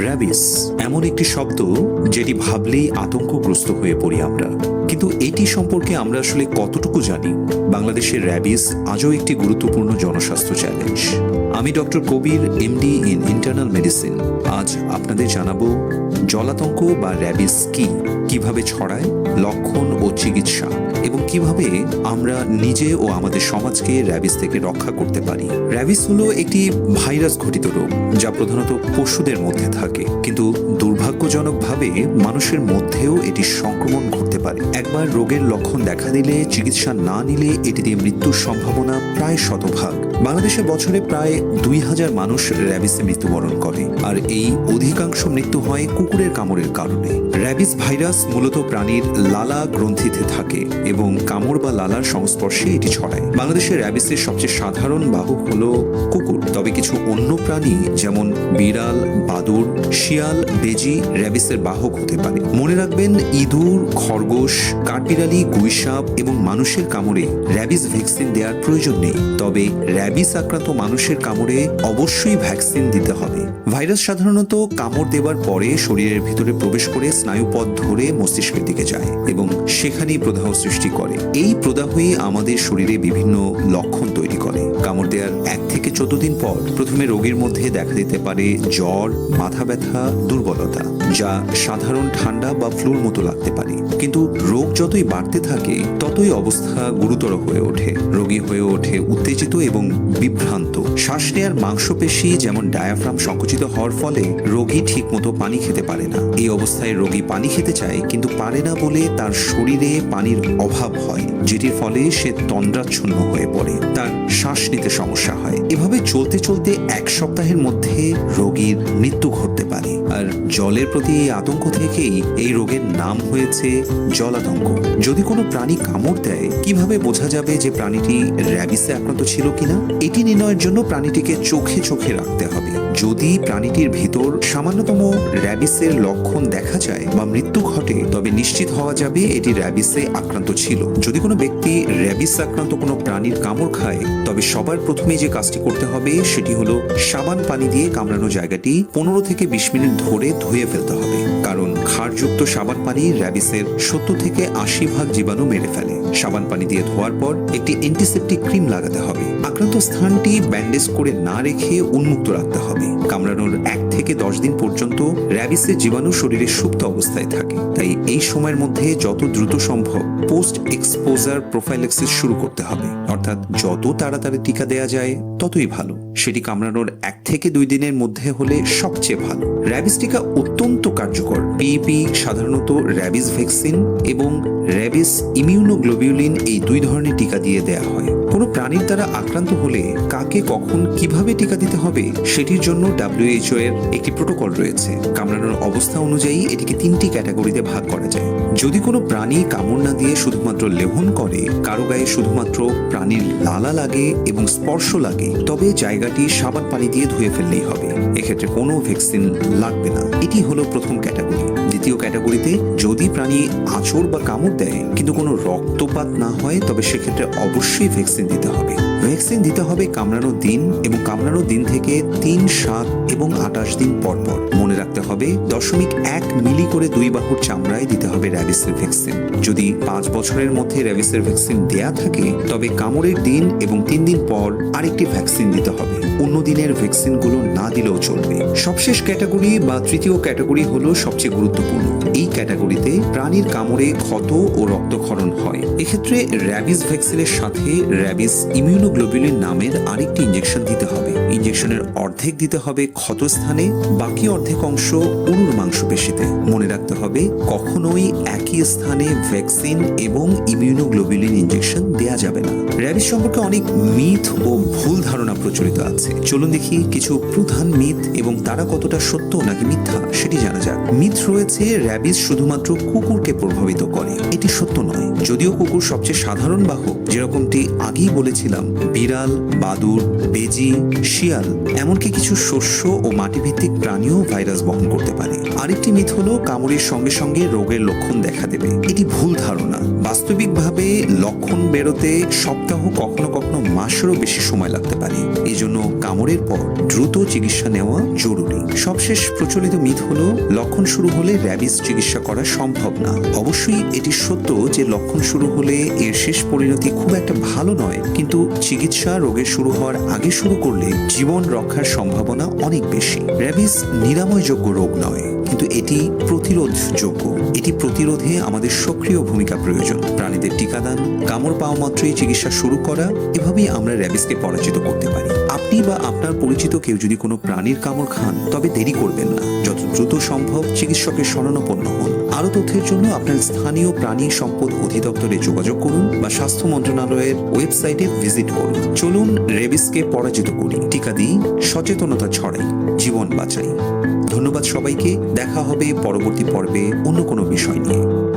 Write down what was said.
Rabies এমন একটি শব্দ যেটি ভাবলেই আতঙ্কগ্রস্ত হয়ে পড়ি আমরা। কিন্তু এটি সম্পর্কে আমরা আসলে কতটুকু জানি? বাংলাদেশের র্যাবিস আজও একটি গুরুত্বপূর্ণ জনস্বাস্থ্য চ্যালেঞ্জ আমি doctor Kabir MD in internal medicine আজ আপনাদের জানাব, জলাতঙ্ক বা র্যাবিস কি? কীভাবে ছড়ায়? লক্ষণ ও চিকিৎসা। এবং কীভাবে আমরা নিজে ও আমাদের সমাজকে র্যাবিস থেকে রক্ষা করতে পারি। র্যাবিস হলো একটি ভাইরাস ঘটিত রোগ, যা প্রধানত পশুদের মধ্যে থাকে। কিন্তু দুর্ভাগ্যজনকভাবে মানুষের মধ্যেও এটি সংক্রমণ ঘটতে পারে। একবার রোগের লক্ষণ দেখা দিলে, চিকিৎসা না নিলে এটি দিয়ে মৃত্যুর সম্ভাবনা প্রায় শতভাগ। বাংলাদেশে বছরে প্রায় দুই হাজার মানুষ র্যাবিসে মৃত্যুবরণ করে, আর এই অধিকাংশ মৃত্যু হয় কুকুরের কামড়ের কারণে। র্যাবিস ভাইরাস মূলত প্রাণীর লালা গ্রন্থিতে থাকে এবং কামড় বা লালার সংস্পর্শে এটি ছড়ায়। বাংলাদেশে র্যাবিসের সবচেয়ে সাধারণ বাহক হলো কুকুর। তবে কিছু অন্য প্রাণী, যেমন বিড়াল বাদুর শিয়াল, বেজি র্যাবিসের বাহক হতে পারে। মনে রাখবেন, ইঁদুর, খরগোশ, কাঠবিড়ালি, গুইসাপ এবং মানুষের কামড়ে র্যাবিস ভ্যাকসিন দেওয়ার প্রয়োজন নেই। তবে র্যাবিস আক্রান্ত মানুষের কামড়ে অবশ্যই ভ্যাকসিন দিতে হবে। ভাইরাস সাধারণত কামড় দেওয়ার পরে শরীরের ভিতরে প্রবেশ করে স্নায়ুপথ ধরে মস্তিষ্কের দিকে যায় এবং সেখানেই প্রদাহ সৃষ্টি করে। এই প্রদাহই আমাদের শরীরে বিভিন্ন লক্ষণ তৈরি করে। কামড় দেওয়ার এক থেকে চোদ্দ দিন পর প্রথমে রোগীর মধ্যে দেখা দিতে পারে জ্বর, মাথা ব্যথা, দুর্বলতা, যা সাধারণ ঠান্ডা বা ফ্লুর মতো লাগতে পারে। কিন্তু রোগ যতই বাড়তে থাকে, ততই অবস্থা গুরুতর হয়ে ওঠে। রোগী হয়ে ওঠে উত্তেজিত এবং বিভ্রান্ত। শ্বাস নেয়ার মাংসপেশি যেমন ডায়াফ্রাম সংকুচিত হওয়ার ফলে রোগী ঠিকমতো পানি খেতে পারে না। এই অবস্থায় রোগী পানি খেতে চায়, কিন্তু পারে না বলে তার শরীরে পানির অভাব হয়, যেটির ফলে সে তন্দ্রাচ্ছন্ন হয়ে পড়ে। তার শ্বাস নিতে সমস্যা হয়। এভাবে চলতে চলতে এক সপ্তাহের মধ্যে রোগীর মৃত্যু ঘটতে পারে। আর জলের প্রতি এই আতঙ্ক থেকেই এই রোগের নাম হয়েছে জলাতঙ্ক। যদি কোনো প্রাণী কামড় দেয়, কীভাবে বোঝা যাবে যে প্রাণীটি র্যাবিসে আক্রান্ত ছিল কিনা? এটি নির্ণয়ের জন্য প্রাণীটিকে চোখে চোখে রাখতে হবে। যদি প্রাণীটির ভিতর সামান্যতম র্যাবিসের লক্ষণ দেখা যায় বা মৃত্যু ঘটে, তবে নিশ্চিত হওয়া যাবে এটি র্যাবিসে আক্রান্ত ছিল। যদি কোনো ব্যক্তি র্যাবিস আক্রান্ত কোনো প্রাণীর কামড় খায়, তবে সবার প্রথমে যে কাজটি করতে হবে, সেটি হলো সাবান পানি দিয়ে কামড়ানো জায়গাটি পনেরো থেকে বিশ মিনিট ধরে ধুয়ে ফেলতে হবে, কারণ ক্ষারযুক্ত সাবান পানি র্যাবিসের সত্তর থেকে আশি ভাগ জীবাণু মেরে ফেলে। সাবান পানি দিয়ে ধোয়ার পর একটি অ্যান্টিসেপটিক ক্রিম লাগাতে হবে। আক্রান্ত স্থানটি ব্যান্ডেজ করে না রেখে উন্মুক্ত রাখতে হবে। কামড়ানোর এক থেকে দশ দিন পর্যন্ত র্যাবিসের জীবাণু শরীরে সুপ্ত অবস্থায় থাকে। তাই এই সময়ের মধ্যে যত দ্রুত সম্ভব পোস্ট এক্সপোজার প্রোফাইলেক্সিস শুরু করতে হবে। অর্থাৎ যত তাড়াতাড়ি টিকা দেওয়া যায়, ততই ভালো। সেটি কামড়ানোর এক থেকে দুই দিনের মধ্যে হলে সবচেয়ে ভালো। র্যাবিস টিকা অত্যন্ত কার্যকর। পিপি সাধারণত র্যাবিস ভ্যাকসিন এবং র্যাবিস ইমিউনোগ্লোবিউলিন এই দুই ধরনের টিকা দিয়ে দেয়া হয়। কোনো প্রাণীর দ্বারা আক্রান্ত হলে কাকে কখন কীভাবে টিকা দিতে হবে সেটির জন্য ডাব্লিউএইচও এর একটি প্রোটোকল রয়েছে। কামড়ানোর অবস্থা অনুযায়ী এটিকে তিনটি ক্যাটাগরিতে ভাগ করা যায়। যদি কোনো প্রাণী কামড় না দিয়ে শুধুমাত্র লেহন করে, কারও গায়ে শুধুমাত্র প্রাণীর লালা লাগে এবং স্পর্শ লাগে, তবে জায়গাটি সাবান পানি দিয়ে ধুয়ে ফেললেই হবে। এক্ষেত্রে কোনো ভ্যাকসিন লাগবে না। এটি হলো প্রথম ক্যাটাগরি। দ্বিতীয় ক্যাটাগরিতে যদি প্রাণী আঁচড় বা কামড় দেয়, কিন্তু কোনো রক্তপাত না হয়, তবে সেক্ষেত্রে অবশ্যই ভ্যাকসিন দিতে হবে। ভ্যাকসিন দিতে হবে কামড়ানোর দিন এবং কামড়ানোর দিন থেকে তিন, সাত এবং আঠাশ দিন পর পর মনে রাখতে হবে, দশমিক এক মিলি করে দুই বাহুর চামড়ায় দিতে হবে র্যাবিসের ভ্যাকসিন। যদি পাঁচ বছরের মধ্যে র্যাবিসের ভ্যাকসিন দেয়া থাকে, তবে কামড়ের দিন এবং তিন দিন পর আরেকটি ভ্যাকসিন দিতে হবে। অন্য দিনের ভ্যাকসিনগুলো না দিলেও চলবে। সবশেষ ক্যাটাগরি বা তৃতীয় ক্যাটাগরি হলো সবচেয়ে গুরুত্বপূর্ণ। এই ক্যাটাগরিতে প্রাণীর কামড়ে ক্ষত ও রক্তক্ষরণ হয়। এক্ষেত্রে র্যাবিস ভ্যাকসিনের সাথে র্যাবিস ইমিউনোগ্লোবুলিন নামের আরেকটি ইঞ্জেকশন দিতে হবে। ইঞ্জেকশনের অর্ধেক দিতে হবে ক্ষতস্থানে, বাকি অর্ধেক অংশ উরুর মাংসপেশিতে। মনে রাখতে হবে, কখনোই একই স্থানে ভ্যাকসিন এবং ইমিউনোগ্লোবুলিন ইঞ্জেকশন দেয়া যাবে না। র্যাবিস সম্পর্কে অনেক মিথ ও ভুল ধারণা প্রচলিত আছে। চলুন দেখি কিছু প্রধান মিথ এবং তারা কতটা সত্য নাকি মিথ্যা, সেটি জানা যাক। মিথ রয়েছে র্যাবিস শুধুমাত্র কুকুরকে প্রভাবিত করে। এটি সত্য নয়। যদিও কুকুর সবচেয়ে সাধারণ বাহক যেরকমটি আগেই বলেছিলাম, বিড়াল বাদুর বেজি, শিয়াল, এমনকি কিছু শস্য ও মাটিভিত্তিক প্রাণীও ভাইরাস বহন করতে পারে। আরেকটি মিথ হলো, কামড়ের সঙ্গে সঙ্গে রোগের লক্ষণ দেখা দেবে। এটি ভুল ধারণা। বাস্তবিকভাবে লক্ষণ বেরোতে সপ্তাহ কখনো কখনো মাসেরও বেশি সময় লাগতে পারে। এই জন্য কামড়ের পর দ্রুত চিকিৎসা নেওয়া জরুরি। সবশেষ প্রচলিত মিথ হলো, লক্ষণ শুরু হলে র্যাবিস চিকিৎসা করা সম্ভব না। অবশ্যই এটি সত্য যে লক্ষণ শুরু হলে এর শেষ পরিণতি খুব একটা ভালো নয়। কিন্তু চিকিৎসা রোগের শুরু হওয়ার আগে শুরু করলে জীবন রক্ষার সম্ভাবনা অনেক বেশি। র্যাবিস নিরাময়যোগ্য রোগ নয়, কিন্তু এটি প্রতিরোধযোগ্য। এটি প্রতিরোধে আমাদের সক্রিয় ভূমিকা প্রয়োজন। প্রাণীদের টিকাদান, কামড় পাওয়া মাত্রই চিকিৎসা শুরু করা, এভাবেই আমরা র্যাবিসকে পরাজিত করতে পারি। আপনি বা আপনার পরিচিত কেউ যদি কোনো প্রাণীর কামড় খান, তবে দেরি করবেন না। যত দ্রুত সম্ভব চিকিৎসকের শরণাপন্ন হন। আরও তথ্যের জন্য আপনার স্থানীয় প্রাণী সম্পদ অধিদপ্তরে যোগাযোগ করুন বা স্বাস্থ্য মন্ত্রণালয়ের ওয়েবসাইটে ভিজিট করুন। চলুন রেবিসকে পরাজিত করি। টিকা দিই, সচেতনতা ছড়াই, জীবন বাঁচাই। ধন্যবাদ সবাইকে। দেখা হবে পরবর্তী পর্বে অন্য কোনো বিষয় নিয়ে।